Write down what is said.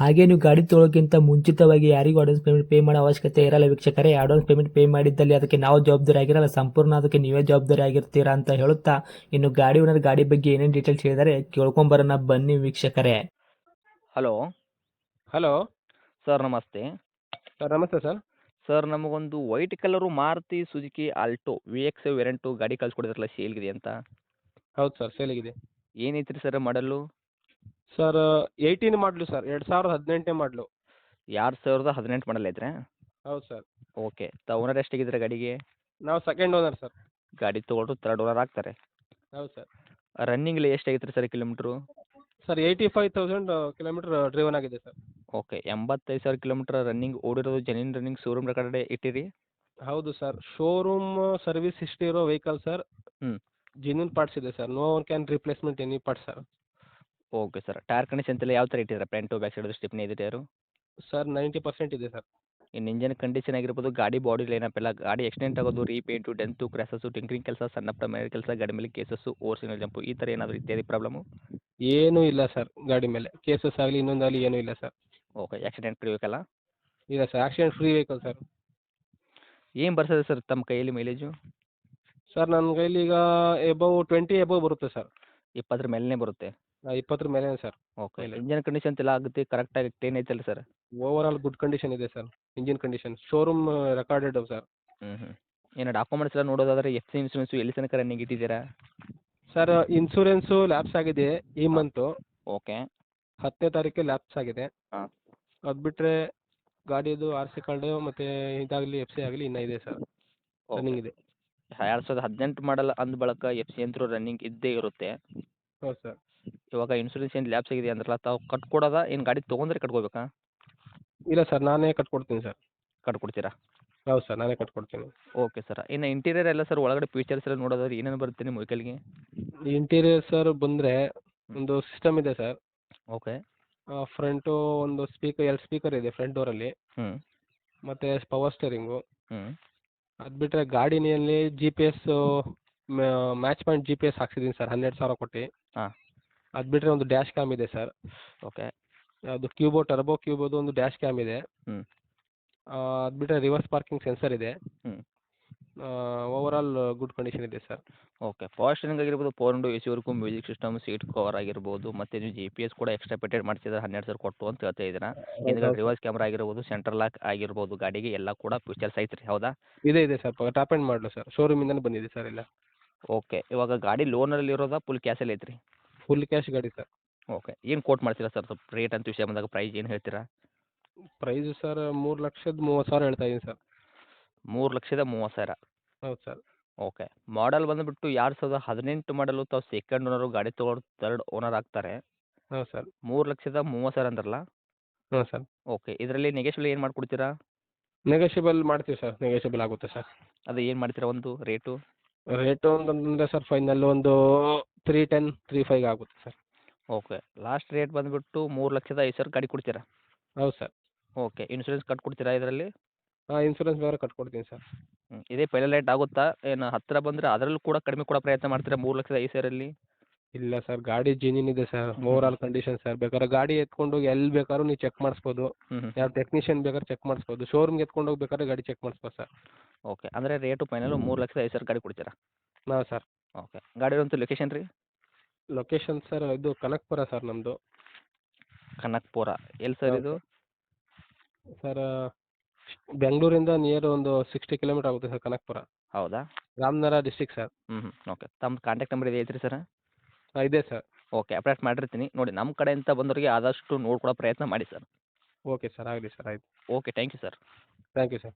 ಹಾಗೆ ನೀವು ಗಾಡಿ ತೊಳೋಕ್ಕಿಂತ ಮುಂಚಿತವಾಗಿ ಯಾರಿಗೂ ಅಡ್ವಾನ್ಸ್ ಪೇಮೆಂಟ್ ಪೇ ಮಾಡೋ ಅವಶ್ಯಕತೆ ಇರಲ್ಲ ವೀಕ್ಷಕರೇ. ಅಡ್ವಾನ್ಸ್ ಪೇಮೆಂಟ್ ಪೇ ಮಾಡಿದ್ದಲ್ಲಿ ಅದಕ್ಕೆ ನಾವು ಜವಾಬ್ದಾರಿ ಆಗಿರಲ್ಲ. ಸಂಪೂರ್ಣ ಅದಕ್ಕೆ ನೀವೇ ಜವಾಬ್ದಾರಿ ಆಗಿರ್ತೀರಾ ಅಂತ ಹೇಳುತ್ತಾ ಇನ್ನು ಗಾಡಿ ಓನರ್ ಗಾಡಿ ಬಗ್ಗೆ ಏನೇನು ಡೀಟೇಲ್ಸ್ ಹೇಳಿದರೆ ಕೇಳ್ಕೊಂಬರೋಣ ಬನ್ನಿ ವೀಕ್ಷಕರೇ. ಹಲೋ ಹಲೋ ಸರ್ ನಮಸ್ತೆ. ಸರ್ ನಮಸ್ತೆ ಸರ್ ಸರ್ ನಮಗೊಂದು white colour Maruti Suzuki Alto V X variant ಗಾಡಿ ಕಳ್ಸ್ಕೊಡಿದ್ರಲ್ಲ ಸೇಲ್ಗಿದೆ ಅಂತ? ಹೌದು ಸರ್ ಸೇಲಿಗಿದೆ ಏನೈತ್ರಿ ಸರ್ ಮಾಡಲು? ಸರ್ ಏಯ್ಟೀನ್ ಮಾಡಲು ಸರ್ ಎರಡು ಸಾವಿರದ ಹದಿನೆಂಟನೇ ಮಾಡಲು. ಎರಡು ಸಾವಿರದ ಹದಿನೆಂಟು ಮಾಡಲ್ ಐತ್ರಿ ಹೌದು ಸರ್ ಓಕೆ. ತ ಓನರ್ ಎಷ್ಟಾಗಿದ್ರೆ ಗಾಡಿಗೆ? ನಾವು ಸೆಕೆಂಡ್ ಓನರ್ ಸರ್ ಗಾಡಿ ತೊಗೊಂಡ್ರು ತರ್ಡ್ ಓನರ್ ಆಗ್ತಾರೆ. ಹೌದು sir running ಎಷ್ಟಾಗಿತ್ತು sir kilometre sir eighty five thousand kilometre driven ಆಗಿದೆ ಸರ್ ಓಕೆ. ಎಂಬತ್ತೈದು ಸಾವಿರ ಕಿಲೋಮೀಟ್ರ್ ರನ್ನಿಂಗ್ ಓಡಿರೋದು ಜನಿನ್ ರನ್ನಿಂಗ್ ಶೋರೂಮ್ ರೆಕಾರ್ಡ್ ಇಟ್ಟಿರಿ? ಹೌದು ಸರ್ ಶೋರೂಮ್ ಸರ್ವಿಸ್ ಹಿಸ್ಟ್ರಿ ಇರೋ ವೆಹಿಕಲ್ ಸರ್ ಹ್ಞೂ ಜೆನ್ಯೂನ್ ಪಾರ್ಟ್ಸ್ ಇದೆ sir no one can replacement any parts sir okay sir. Tyre condition ಎಲ್ಲ ಯಾವ ಥರ ಇಟ್ಟಿದ್ದಾರೆ? ಫ್ರಂಟು ಬ್ಯಾಕ್ ಸೈಡ್ ಸ್ಟಿಪ್ನಿ ಇದೆ ಟೈರು? ಸರ್ ನೈಂಟಿ ಪರ್ಸೆಂಟ್ ಇದೆ ಸರ್. ಇನ್ನು ಇಂಜನ್ ಕಂಡೀಷನ್ ಆಗಿರ್ಬೋದು ಗಾಡಿ ಬಾಡಿ ಲೈನಪ್ ಎಲ್ಲ ಗಾಡಿ ಆಕ್ಸಿಡೆಂಟ್ ಆಗೋದು ರೀಪೇಂಟು ಡೆಂತು ಕ್ರ್ಯಾಸಸ್ಸು ಟಿಂಕ್ರಿಂಗ್ ಕೆಲಸ ಸಣ್ಣ ಪುಟ್ಟ ಮೇಲೆ ಕೆಲಸ ಗಾಡಿ ಮೇಲೆ ಕೇಸಸ್ಸು ಓರ್ಸಿನಲ್ ಜಂಪು ಈ ಥರ ಏನಾದರೂ ಇತ್ಯಾದಿ ಪ್ರಾಬ್ಲಮು ಏನೂ ಇಲ್ಲ ಸರ್ ಗಾಡಿ ಮೇಲೆ. ಕೇಸಸ್ ಆಗಲಿ ಇನ್ನೊಂದಾಗಲಿ ಏನೂ ಇಲ್ಲ ಸರ್. ಓಕೆ ಆಕ್ಸಿಡೆಂಟ್ ಫ್ರೀ ಬೇಕಲ್ಲ ಇಲ್ಲ sir accident free vehicle sir. ಏನು ಬರ್ತದೆ ಸರ್ ತಮ್ಮ ಕೈಯಲ್ಲಿ ಮೈಲೇಜು ಸರ್ ನನ್ನ ಕೈಲಿ ಈಗ ಎಬವ್ ಟ್ವೆಂಟಿ ಎಬವ್ ಬರುತ್ತೆ ಸರ್. ಇಪ್ಪತ್ತರ ಮೇಲೇ ಬರುತ್ತೆ. ಇಪ್ಪತ್ತರ ಮೇಲೆ sir okay. Engine engine condition ಎಲ್ಲ ಆಗುತ್ತೆ ಕರೆಕ್ಟಾಗಿ ಟೇನ್ ಐತಲ್ಲ sir. Over all good condition ಇದೆ sir engine condition showroom recorded sir. ಹ್ಞೂ ಹ್ಞೂ ಏನು ಡಾಕ್ಯುಮೆಂಟ್ಸ್ ಎಲ್ಲ ನೋಡೋದಾದ್ರೆ ಎಫ್ ಸಿ ಇನ್ಸೂರೆನ್ಸು ಎಲ್ಲಿ ತನಕ ರನ್ನಿಂಗ್ ಇಟ್ಟಿದ್ದೀರಾ? ಸರ್ ಇನ್ಸೂರೆನ್ಸು ಲ್ಯಾಪ್ಸ್ ಆಗಿದೆ ಈ ಮಂತು ಓಕೆ. ಹತ್ತನೇ ತಾರೀಕು ಲ್ಯಾಪ್ಸ್ ಆಗಿದೆ. ಹಾ. ಅದು ಬಿಟ್ಟರೆ ಗಾಡಿದು ಆರ್ ಸಿ ಕಾರ್ಡು ಮತ್ತು ಇದಾಗಲಿ ಎಫ್ ಸಿ ಆಗಲಿ ಇನ್ನೂ ಇದೆ ಸರ್ ರನ್ನಿಂಗ್ ಇದೆ. ಎರಡು ಸಾವಿರದ ಹದಿನೆಂಟು ಮಾಡಲ್ ಅಂದ ಬಳಕ ಎಫ್ ಸಿ ಅಂತೂ ರನ್ನಿಂಗ್ ಇದ್ದೇ ಇರುತ್ತೆ. ಹೌದು ಸರ್. ಇವಾಗ ಇನ್ಸೂರೆನ್ಸ್ ಏನು ಲ್ಯಾಪ್ಸ್ ಆಗಿದೆ ಅಂದ್ರಲ್ಲ ತಾವು ಕಟ್ಕೊಡೋದ? ಏನು ಗಾಡಿ ತೊಗೊಂಡ್ರೆ ಕಟ್ಕೋಬೇಕಾ ಇಲ್ಲ ಸರ್ ನಾನೇ ಕಟ್ಕೊಡ್ತೀನಿ ಸರ್. ಕಟ್ಕೊಡ್ತೀರಾ? ಹೌದು ಸರ್ ನಾನೇ ಕಟ್ಕೊಡ್ತೀನಿ. ಓಕೆ ಸರ್ ಇನ್ನು ಇಂಟೀರಿಯರ್ ಎಲ್ಲ ಸರ್ ಒಳಗಡೆ ಫೀಚರ್ಸ್ ಎಲ್ಲ ನೋಡೋದಾದ್ರೆ ಏನೇನು ಬರುತ್ತೆ ನಿಮ್ಮ ವೆಹಿಕಲ್ಗೆ ಇಂಟೀರಿಯರ್ ಸರ್ ಬಂದರೆ ಒಂದು ಸಿಸ್ಟಮ್ ಇದೆ ಸರ್. ಓಕೆ. ಫ್ರಂಟು ಒಂದು ಸ್ಪೀಕರ್ ಎರಡು ಸ್ಪೀಕರ್ ಇದೆ ಫ್ರಂಟ್ ಡೋರಲ್ಲಿ ಹ್ಞೂ ಮತ್ತು ಪವರ್ ಸ್ಟೇರಿಂಗು ಹ್ಞೂ ಅದು ಬಿಟ್ಟರೆ ಗಾಡಿನಲ್ಲಿ G P S match point G P S ಹಾಕ್ಸಿದ್ದೀನಿ sir ಹನ್ನೆರಡು ಸಾವಿರ ಕೊಟ್ಟು. ಹಾ. ಅದು ಬಿಟ್ಟರೆ ಒಂದು ಡ್ಯಾಶ್ ಕ್ಯಾಮ್ ಇದೆ ಸರ್ ಓಕೆ ಅದು ಕ್ಯೂಬೋ ಟರ್ಬೋ ಕ್ಯೂಬೋದು ಒಂದು ಡ್ಯಾಶ್ ಕ್ಯಾಮ್ ಇದೆ. ಹ್ಞೂ ಅದು ಬಿಟ್ಟರೆ ರಿವರ್ಸ್ ಪಾರ್ಕಿಂಗ್ ಸೆನ್ಸರ್ ಇದೆ. ಹ್ಞೂ ಓವರ್ ಆಲ್ ಗುಡ್ ಕಂಡೀಷನ್ ಇದೆ ಸರ್ ಓಕೆ ಪವರ್ ಸ್ಟೇರಿಂಗ್ ಆಗಿರ್ಬೋದು ಫೋರ್ ಇಂಟು ಎ ಸಿವರೆಗೂ ಮ್ಯೂಸಿಕ್ ಸಿಸ್ಟಮ್ ಸೀಟ್ ಕವರ್ ಆಗಿರ್ಬೋದು ಮತ್ತು ನೀವು ಜಿ ಪಿ ಎಸ್ ಕೂಡ ಎಕ್ಸ್ಟ್ರಾ ಪೇಟೆಡ್ ಮಾಡಿಸಿದ್ರೆ ಹನ್ನೆರಡು ಸಾವಿರ ಕೊಟ್ಟು ಅಂತ ಹೇಳ್ತಾ ಇದ್ದೀರಾ. ಹಿಂದ್ಗಡೆ ರಿವರ್ಸ್ ಕ್ಯಾಮ್ರಾ ಆಗಿರ್ಬೋದು ಸೆಂಟ್ರಲ್ ಲಾಕ್ ಆಗಿರ್ಬೋದು ಗಾಡಿಗೆ ಎಲ್ಲ ಕೂಡ ಫೀಚರ್ಸ್ ಐತ್ರಿ ಹೌದಾ? ಇದೆ ಇದೆ sir top end model sir ಶೋರೂಮಿಂದನೇ ಬಂದಿದೆ ಸರ್ ಎಲ್ಲ. ಓಕೆ ಇವಾಗ ಗಾಡಿ ಲೋನಲ್ಲಿ ಇರೋದಾ ಫುಲ್ ಕ್ಯಾಶಲ್ಲಿ ಐತ್ರಿ ಫುಲ್ ಕ್ಯಾಶ್ ಗಾಡಿ ಸರ್ ಓಕೆ ಏನು ಕೋಟ್ ಮಾಡ್ತೀರಾ ಸರ್ ಸ್ವಲ್ಪ ರೇಟ್ ಅಂತ ವಿಷಯ ಬಂದಾಗ ಪ್ರೈಸ್ ಏನು ಹೇಳ್ತೀರಾ? ಪ್ರೈಸ್ ಸರ್ ಮೂರು ಲಕ್ಷದ ಮೂವತ್ತು ಸಾವಿರ ಹೇಳ್ತಾ ಇದ್ದೀನಿ ಸರ್ ಮೂರು ಲಕ್ಷದ ಮೂವತ್ತು ಸಾವಿರ? ಹೌದು ಸರ್ ಓಕೆ ಮಾಡಲ್ ಬಂದುಬಿಟ್ಟು ಎರಡು ಸಾವಿರದ ಹದಿನೆಂಟು ಮಾಡಲು ತಾವು ಸೆಕೆಂಡ್ ಓನರು ಗಾಡಿ ತೊಗೊಂಡು ತರ್ಡ್ ಓನರ್ ಆಗ್ತಾರೆ. ಹೌದು ಸರ್ ಮೂರು ಲಕ್ಷದ ಮೂವತ್ತು ಸಾವಿರ ಅಂದ್ರಲ್ಲ? ಹ್ಞೂ ಸರ್ ಓಕೆ ಇದರಲ್ಲಿ ನೆಗೆಶಿಬಲ್ ಏನು ಮಾಡ್ಕೊಡ್ತೀರಾ? ನೆಗೆಶಿಬಲ್ ಮಾಡ್ತೀವಿ ಸರ್ ನೆಗೆಶಿಬಲ್ ಆಗುತ್ತೆ ಸರ್ ಅದು ಏನು ಮಾಡ್ತೀರಾ ಒಂದು ರೇಟು ರೇಟು ಅಂತಂದರೆ ಸರ್ ಫೈನಲ್ ಒಂದು ತ್ರೀ ಟೆನ್ ತ್ರೀ ಫೈವ್ ಆಗುತ್ತೆ ಸರ್. ಓಕೆ ಲಾಸ್ಟ್ ರೇಟ್ ಬಂದುಬಿಟ್ಟು ಮೂರು ಲಕ್ಷದ ಐದು ಸಾವಿರ ಗಾಡಿ ಕೊಡ್ತೀರಾ? ಹೌದು ಸರ್. ಓಕೆ ಇನ್ಶೂರೆನ್ಸ್ ಕಟ್ಕೊಡ್ತೀರಾ ಇದರಲ್ಲಿ? ಹಾಂ ಇನ್ಸೂರೆನ್ಸ್ ಬೇರೆ ಕಟ್ಕೊಡ್ತೀನಿ ಸರ್. ಹ್ಞೂ ಇದೇ ಫೈನಲ್ ರೇಟ್ ಆಗುತ್ತಾ? ಏನು ಹತ್ತಿರ ಬಂದರೆ ಅದರಲ್ಲೂ ಕೂಡ ಕಡಿಮೆ ಕೊಡೋ ಪ್ರಯತ್ನ ಮಾಡ್ತೀರಾ ಮೂರು ಲಕ್ಷದ ಐದು ಸಾವಿರಲ್ಲಿ ಇಲ್ಲ ಸರ್. ಗಾಡಿ ಜೀನಿನ್ ಇದೆ sir. Over all condition sir. ಬೇಕಾದ್ರೆ ಗಾಡಿ ಎತ್ಕೊಂಡು ಹೋಗಿ ಎಲ್ಲಿ ಬೇಕಾದ್ರೂ ನೀವು ಚೆಕ್ ಮಾಡಿಸ್ಬೋದು. ಹ್ಞೂ ಯಾವ ಟೆಕ್ನಿಷಿಯನ್ ಬೇಕಾದ್ರೆ ಚೆಕ್ ಮಾಡಿಸ್ಬೋದು. ಶೋರೂಮ್ಗೆ ಎತ್ಕೊಂಡು ಹೋಗಿ ಬೇಕಾದ್ರೆ ಗಾಡಿ ಚೆಕ್ ಮಾಡಿಸ್ಬೋದು ಸರ್. ಓಕೆ ಅಂದರೆ ರೇಟು ಫೈನಲು ಮೂರು ಲಕ್ಷದ ಐದು ಸಾವಿರ ಗಾಡಿ ಕೊಡ್ತೀರಾ? ಹಾಂ ಸರ್. ಓಕೆ. ಗಾಡಿ ಇರುವಂಥ ಲೊಕೇಶನ್ ರೀ? ಲೊಕೇಶನ್ ಸರ್ ಇದು ಕನಕ್ಪುರ ಸರ್ ನಮ್ಮದು ಕನಕ್ಪುರ ಎಲ್ಲಿ ಸರ್ ಇದು? ಸರ್ ಬೆಂಗಳೂರಿಂದ ನಿಯರ್ ಒಂದು ಸಿಕ್ಸ್ಟಿ ಕಿಲೋಮೀಟರ್ ಆಗುತ್ತೆ ಸರ್ ಕನಕಪುರ ಹೌದಾ? ರಾಮನಗರ ಡಿಸ್ಟಿಕ್ ಸರ್ ಹ್ಞೂ ಹ್ಞೂ ಓಕೆ. ತಮ್ಮ ಕಾಂಟ್ಯಾಕ್ಟ್ ನಂಬರ್ ಇದೆ ಐತ್ರಿ ಸರ್ ಹಾಂ ಇದೆ ಸರ್ ಓಕೆ ಅಪ್ಡೇಟ್ ಮಾಡಿರ್ತೀನಿ. ನೋಡಿ ನಮ್ಮ ಕಡೆಯಿಂದ ಬಂದವರಿಗೆ ಆದಷ್ಟು ನೋಡ್ಕೊಳ್ಳೋ ಪ್ರಯತ್ನ ಮಾಡಿ ಸರ್ ಓಕೆ ಸರ್ ಆಗಲಿ ಸರ್ ಆಯ್ತು. Okay thank you sir thank you sir